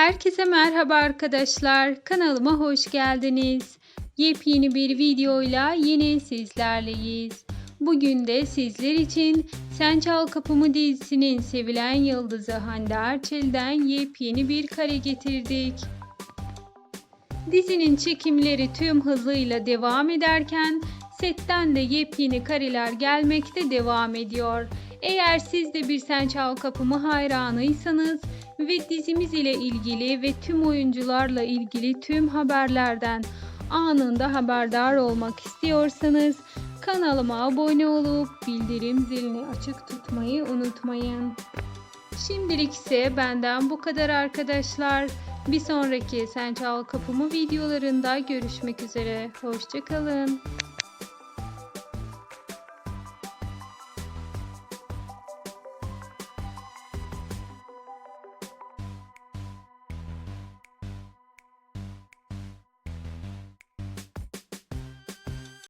Herkese merhaba arkadaşlar. Kanalıma hoş geldiniz. Yepyeni bir videoyla yine sizlerleyiz. Bugün de sizler için Sen Çal Kapımı dizisinin sevilen yıldızı Hande Erçel'den yepyeni bir kare getirdik. Dizinin çekimleri tüm hızıyla devam ederken setten de yepyeni kareler gelmekte devam ediyor. Eğer siz de bir Sen Çal Kapımı hayranıysanız ve dizimiz ile ilgili ve tüm oyuncularla ilgili tüm haberlerden anında haberdar olmak istiyorsanız kanalıma abone olup bildirim zilini açık tutmayı unutmayın. Şimdilik ise benden bu kadar arkadaşlar. Bir sonraki Sen Çal Kapımı videolarında görüşmek üzere. Hoşçakalın.